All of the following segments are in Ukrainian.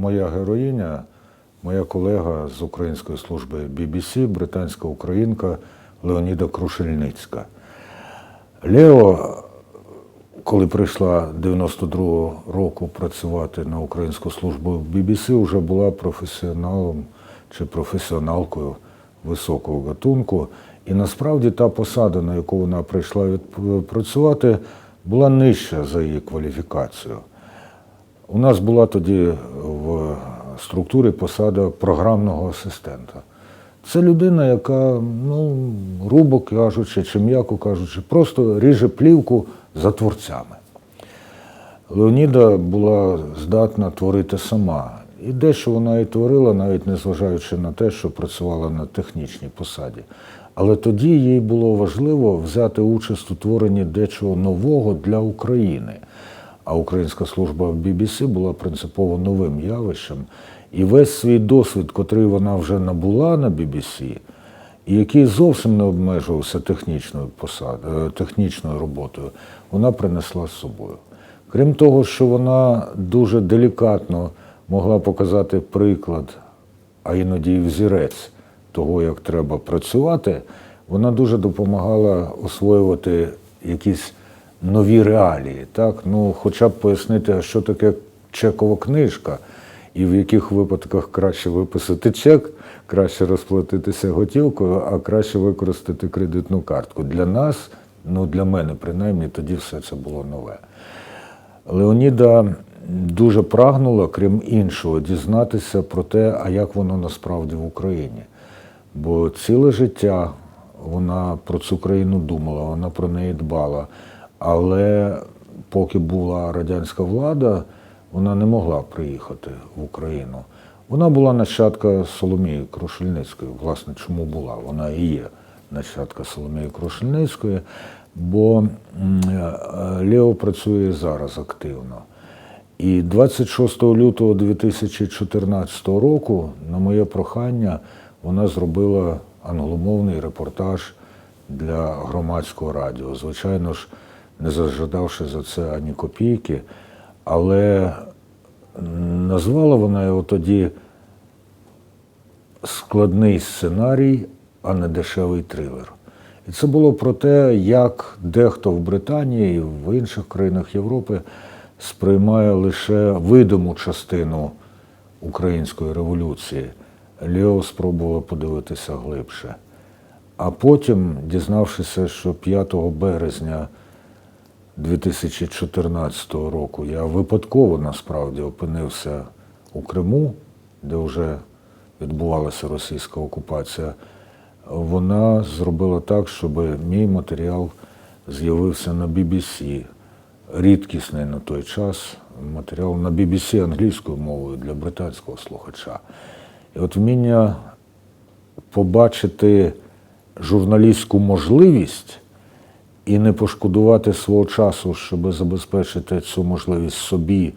моя героїня, моя колега з української служби BBC, британська українка Леоніда Крушельницька. Лео, коли прийшла 92-го року працювати на українську службу в BBC, вже була професіоналом чи професіоналкою високого гатунку. І насправді та посада, на яку вона прийшла працювати, була нижча за її кваліфікацію. У нас була тоді в структурі посада програмного асистента. Це людина, яка, ну, грубо кажучи, чи м'яко кажучи, просто ріже плівку за творцями. Леоніда була здатна творити сама. І дещо вона і творила, навіть незважаючи на те, що працювала на технічній посаді. Але тоді їй було важливо взяти участь у творенні дечого нового для України. А українська служба в BBC була принципово новим явищем. І весь свій досвід, котрий вона вже набула на BBC, і який зовсім не обмежувався технічною посад, е, технічною роботою, вона принесла з собою. Крім того, що вона дуже делікатно могла показати приклад, а іноді і взірець того, як треба працювати, вона дуже допомагала освоювати якісь нові реалії. Так? Ну, хоча б пояснити, що таке чекова книжка, і в яких випадках краще виписати чек, краще розплатитися готівкою, а краще використати кредитну картку. Для нас, ну для мене принаймні, тоді все це було нове. Леоніда дуже прагнула, крім іншого, дізнатися про те, а як воно насправді в Україні. Бо ціле життя вона про цю країну думала, вона про неї дбала. Але поки була радянська влада, вона не могла приїхати в Україну. Вона була нащадка Соломії Крушельницької. Власне, чому була? Вона і є нащадка Соломії Крушельницької, бо е, Лео працює зараз активно. І 26 лютого 2014 року, на моє прохання, вона зробила англомовний репортаж для громадського радіо. Звичайно ж, не зажадавши за це ані копійки, але назвала вона його тоді складний сценарій, а не дешевий трилер. І це було про те, як дехто в Британії і в інших країнах Європи сприймає лише видиму частину української революції. Лео спробувала подивитися глибше. А потім, дізнавшися, що 5 березня 2014 року я випадково насправді опинився у Криму, де вже відбувалася російська окупація, вона зробила так, щоб мій матеріал з'явився на BBC. Рідкісний на той час матеріал на BBC англійською мовою для британського слухача. І от вміння побачити журналістську можливість і не пошкодувати свого часу, щоб забезпечити цю можливість собі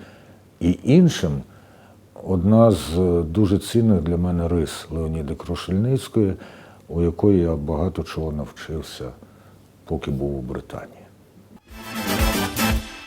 і іншим, одна з е, дуже цінних для мене рис Леоніди Крушельницької, у якої я багато чого навчився, поки був у Британії.